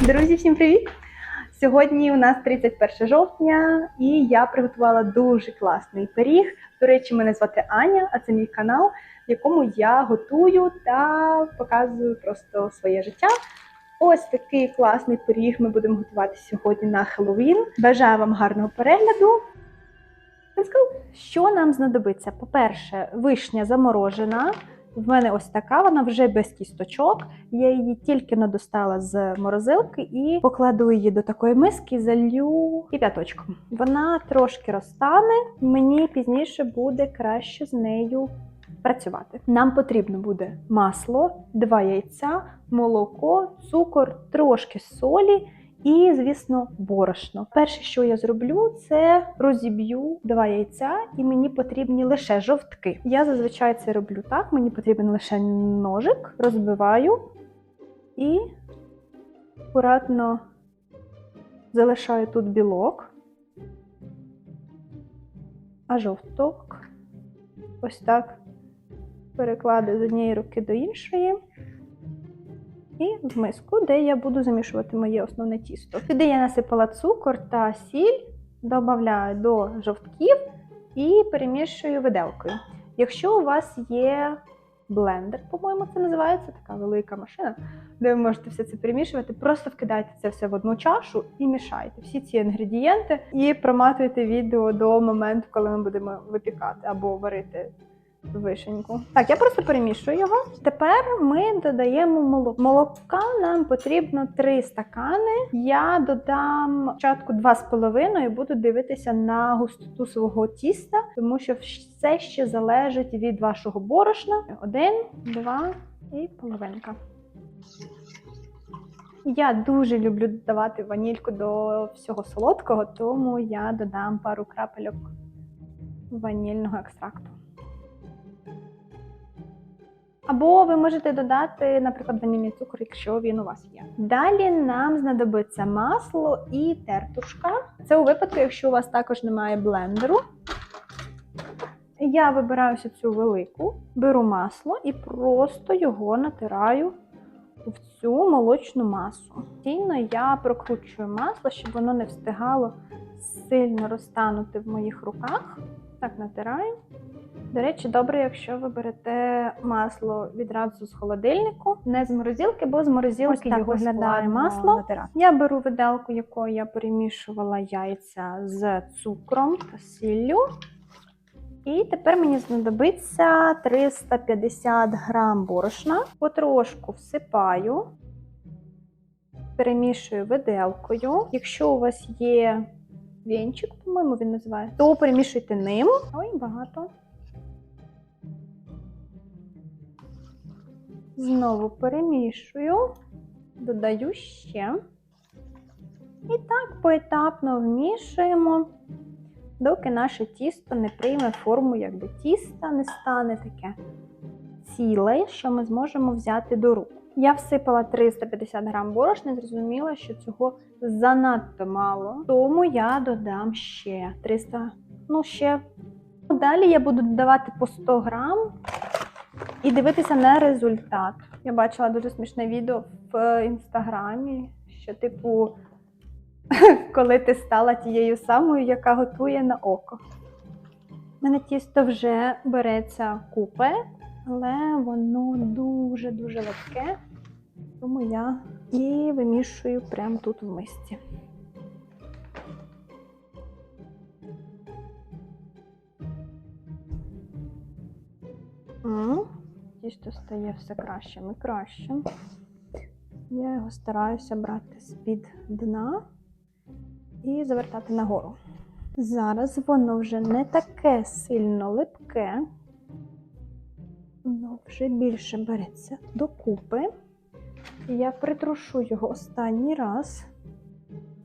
Друзі, всім привіт! Сьогодні у нас 31 жовтня, і я приготувала дуже класний пиріг. До речі, мене звати Аня, а це мій канал, в якому я готую та показую просто своє життя. Ось такий класний пиріг ми будемо готувати сьогодні на Хеллоуін. Бажаю вам гарного перегляду. Let's go! Що нам знадобиться? По-перше, вишня заморожена. В мене ось така, вона вже без кісточок. Я її тільки не достала з морозилки і покладу її до такої миски, залью кип'яточком. Вона трошки розтане, мені пізніше буде краще з нею працювати. Нам потрібно буде масло, два яйця, молоко, цукор, трошки солі. І, звісно, борошно. Перше, що я зроблю, це розіб'ю два яйця, і мені потрібні лише жовтки. Я зазвичай це роблю так: мені потрібен лише ножик, розбиваю і акуратно залишаю тут білок, а жовток ось так перекладу з однієї руки до іншої. І в миску, де я буду замішувати моє основне тісто. Сюди я насипала цукор та сіль, додаю до жовтків і перемішую виделкою. Якщо у вас є блендер, по-моєму, це називається така велика машина, де ви можете все це перемішувати, просто вкидайте це все в одну чашу і мішайте всі ці інгредієнти і проматуйте відео до моменту, коли ми будемо випікати або варити вишеньку. Так, я просто перемішую його. Тепер ми додаємо молоко. Молока нам потрібно 3 стакани. Я додам спочатку 2,5 і буду дивитися на густоту свого тіста, тому що все ще залежить від вашого борошна. Один, два і половинка. Я дуже люблю додавати ванільку до всього солодкого, тому я додам пару крапельок ванільного екстракту. Або ви можете додати, наприклад, ванільний цукор, якщо він у вас є. Далі нам знадобиться масло і тертушка. Це у випадку, якщо у вас також немає блендеру. Я вибираю цю велику, беру масло і просто його натираю в цю молочну масу. Постійно я прокручую масло, щоб воно не встигало сильно розтанути в моїх руках. Так, натираю. До речі, добре, якщо ви берете масло відразу з холодильнику, не з морозилки, бо з морозилки Ось так його виглядає масло. натирати. Я беру виделку, якою я перемішувала яйця з цукром та сіллю. І тепер мені знадобиться 350 грам борошна. Потрошку всипаю, перемішую виделкою. Якщо у вас є вінчик, по-моєму, він називається, то перемішуйте ним. Ой, багато. Знову перемішую, додаю ще. І так поетапно вмішуємо, доки наше тісто не прийме форму якби тіста, не стане таке ціле, що ми зможемо взяти до рук. Я всипала 350 грам борошна, зрозуміла, що цього занадто мало, тому я додам ще 300, ну ще. Далі я буду додавати по 100 грам і дивитися на результат. Я бачила дуже смішне відео в інстаграмі, що, типу, коли ти стала тією самою, яка готує на око. У мене тісто вже береться купи, але воно дуже-дуже легке, тому я і вимішую прямо тут в мисці. М, Тісто стає все кращим і кращим. Я його стараюся брати з-під дна і завертати нагору. Зараз воно вже не таке сильно липке, воно вже більше береться докупи. Я притрушу його останній раз,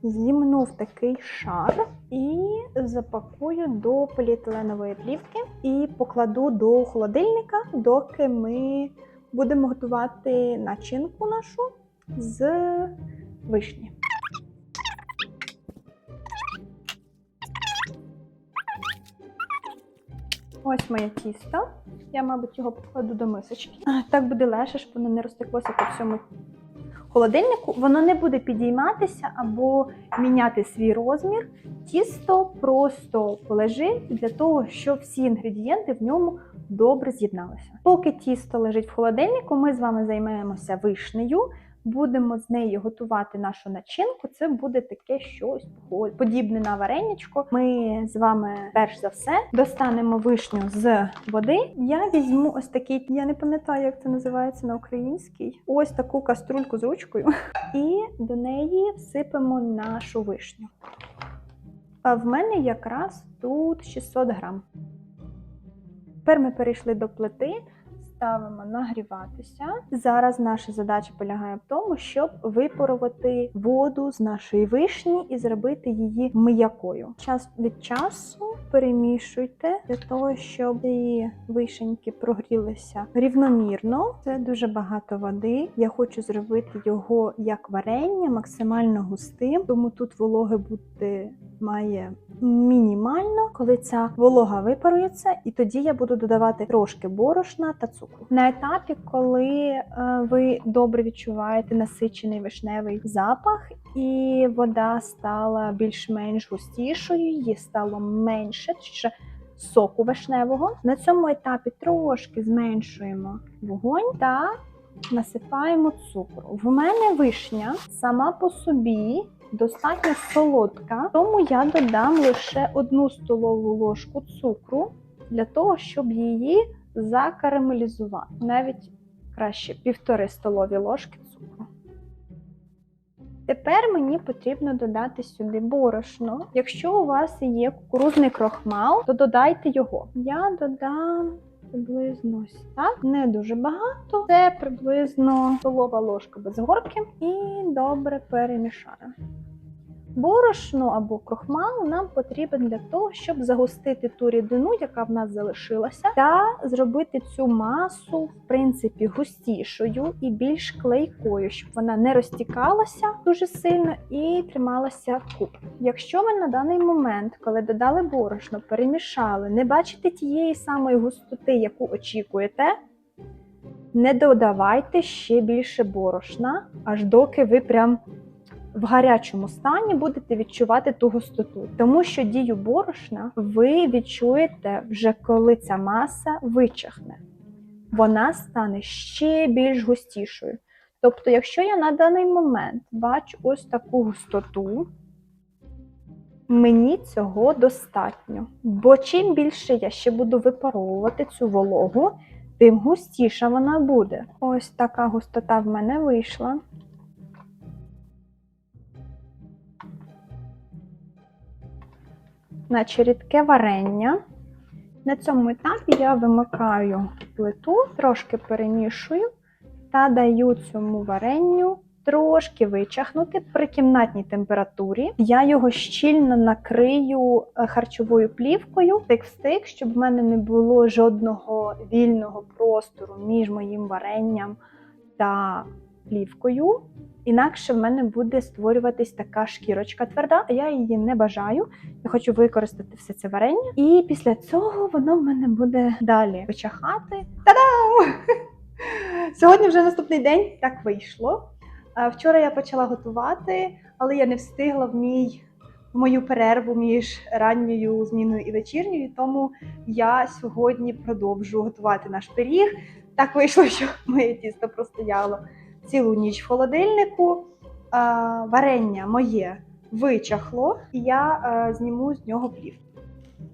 зімну в такий шар і запакую до поліетиленової плівки і покладу до холодильника, доки ми будемо готувати начинку нашу з вишні. Ось моє тісто. Я, мабуть, його покладу до мисочки. Так буде легше, щоб воно не розтеклося по всьому холодильнику, воно не буде підійматися або міняти свій розмір. Тісто просто полежить для того, щоб всі інгредієнти в ньому добре з'єдналися. Поки тісто лежить в холодильнику, ми з вами займаємося вишнею. Будемо з нею готувати нашу начинку. Це буде таке щось подібне на вареничко. Ми з вами перш за все достанемо вишню з води. Я візьму ось такий, я не пам'ятаю, як це називається на українській. Ось таку каструльку з ручкою, і до неї всипемо нашу вишню. А в мене якраз тут 600 грам. Тепер ми перейшли до плити, ставимо нагріватися. Зараз наша задача полягає в тому, щоб випарувати воду з нашої вишні і зробити її м'якою. Час від часу перемішуйте для того, щоб ці вишеньки прогрілися рівномірно. Це дуже багато води. Я хочу зробити його як варення, максимально густим, тому тут вологи бути має мінімально, коли ця волога випарується, і тоді я буду додавати трошки борошна та цукру. На етапі, коли е, ви добре відчуваєте насичений вишневий запах, і вода стала більш-менш густішою, її стало менше ще соку вишневого. На цьому етапі трошки зменшуємо вогонь та насипаємо цукру. В мене вишня сама по собі достатньо солодка, тому я додам лише одну столову ложку цукру для того, щоб її закарамелізувати. Навіть краще півтори столові ложки цукру. Тепер мені потрібно додати сюди борошно. Якщо у вас є кукурузний крохмал, то додайте його. Я додам приблизно ось так, не дуже багато. Це приблизно столова ложка без горки і добре перемішаю. Борошно або крохмал нам потрібен для того, щоб загустити ту рідину, яка в нас залишилася, та зробити цю масу, в принципі, густішою і більш клейкою, щоб вона не розтікалася дуже сильно і трималася купи. Якщо ви на даний момент, коли додали борошно, перемішали, не бачите тієї самої густоти, яку очікуєте, не додавайте ще більше борошна, аж доки ви прям в гарячому стані будете відчувати ту густоту, тому що дію борошна ви відчуєте вже коли ця маса вичахне. Вона стане ще більш густішою. Тобто, якщо я на даний момент бачу ось таку густоту, мені цього достатньо. Бо чим більше я ще буду випаровувати цю вологу, тим густіша вона буде. Ось така густота в мене вийшла. Наче рідке варення. На цьому етапі я вимикаю плиту, трошки перемішую та даю цьому варенню трошки вичахнути при кімнатній температурі. Я його щільно накрию е, харчовою плівкою, стик в стик, щоб в мене не було жодного вільного простору між моїм варенням та плівкою. Інакше в мене буде створюватись така шкірочка тверда, а я її не бажаю. Я хочу використати все це варення. І після цього воно в мене буде далі вичахати. Та-дам! Сьогодні вже наступний день так вийшло. Вчора я почала готувати, але я не встигла в мій мою перерву між ранньою зміною і вечірньою, тому я сьогодні продовжу готувати наш пиріг. Так вийшло, що моє тісто простояло цілу ніч в холодильнику. Варення моє вичахло, і я е, зніму з нього плів.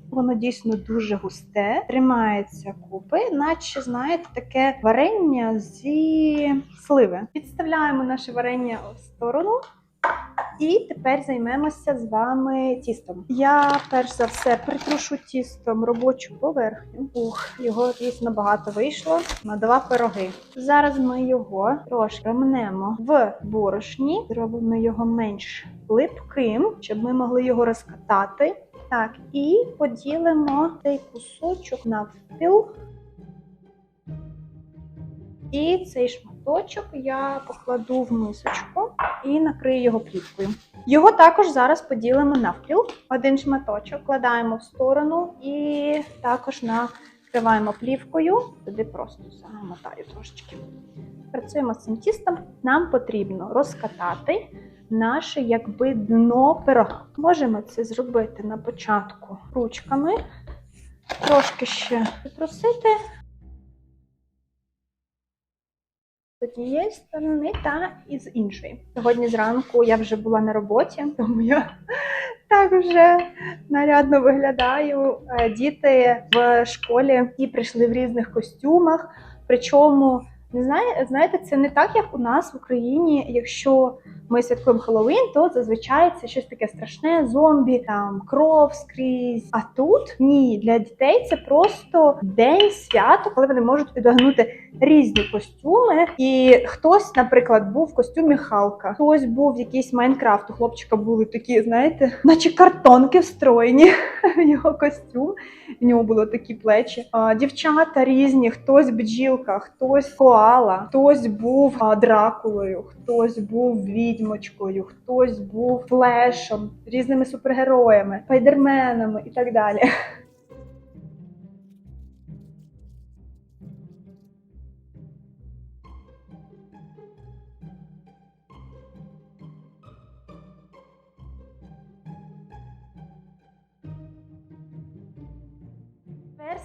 Воно дійсно дуже густе, тримається купи, наче, знаєте, таке варення зі сливи. Підставляємо наше варення в сторону. І тепер займемося з вами тістом. Я перш за все притрушу тістом робочу поверхню. Ух, його дійсно багато вийшло на два пироги. Зараз ми його трошки ремнемо в борошні, зробимо його менш липким, щоб ми могли його розкатати. Так, і поділимо цей кусочок навпіл. І цей шматочок я покладу в мисочку і накрию його плівкою. Його також зараз поділимо навпіл. Один шматочок кладаємо в сторону і також накриваємо плівкою. Туди просто замотаю трошечки. Працюємо з цим тістом. Нам потрібно розкатати наше якби дно пирога. Можемо це зробити на початку ручками, трошки ще притрусити з однієї сторони та і іншої. Сьогодні зранку я вже була на роботі, тому я так вже нарядно виглядаю. Е, Діти в школі ті прийшли в різних костюмах. Причому не знає, знаєте, це не так, як у нас в Україні. Якщо ми святкуємо Хеллоуін, то зазвичай це щось таке страшне, зомбі, там кров скрізь. А тут ні, для дітей це просто день свято, коли вони можуть підогнути різні костюми. І хтось, наприклад, був в костюмі Халка, хтось був в якийсь Майнкрафт. У хлопчика були такі, знаєте, наче картонки встроєні в його костюм. В нього були такі плечі. Дівчата різні, хтось бджілка, хтось коала, хтось був дракулою, хтось був відьмочкою, хтось був флешом, різними супергероями, спайдерменами і так далі.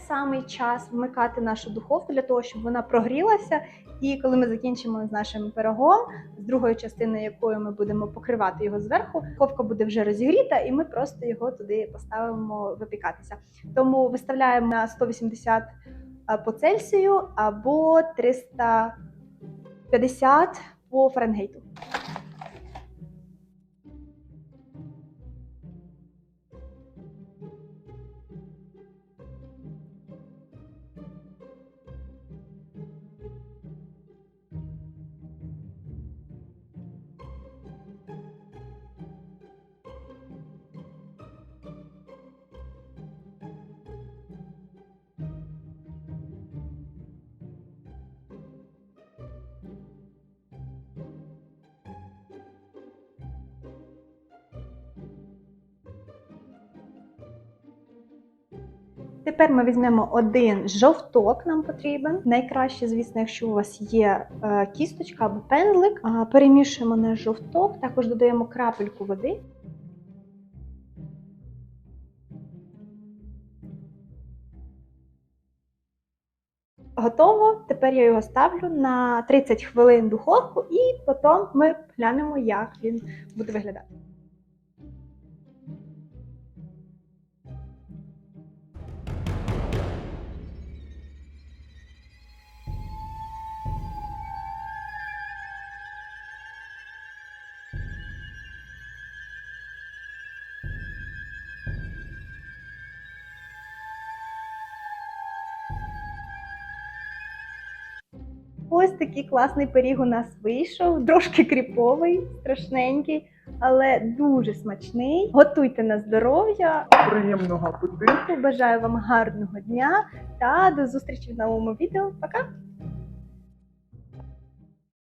самий час вмикати нашу духовку для того, щоб вона прогрілася. І коли ми закінчимо з нашим пирогом, з другою частиною, якою ми будемо покривати його зверху, духовка буде вже розігріта, і ми просто його туди поставимо випікатися. Тому виставляємо на 180 по Цельсію або 350 по Фаренгейту. Тепер ми візьмемо один жовток, нам потрібен. Найкраще, звісно, якщо у вас є е, кісточка або пензлик. Перемішуємо наш жовток, також додаємо крапельку води. Готово. Тепер я його ставлю на 30 хвилин духовку, і потім ми глянемо, як він буде виглядати. Ось такий класний пиріг у нас вийшов. Трошки кріповий, страшненький, але дуже смачний. Готуйте на здоров'я. Приємного апетиту! Бажаю вам гарного дня та до зустрічі в новому відео. Пока!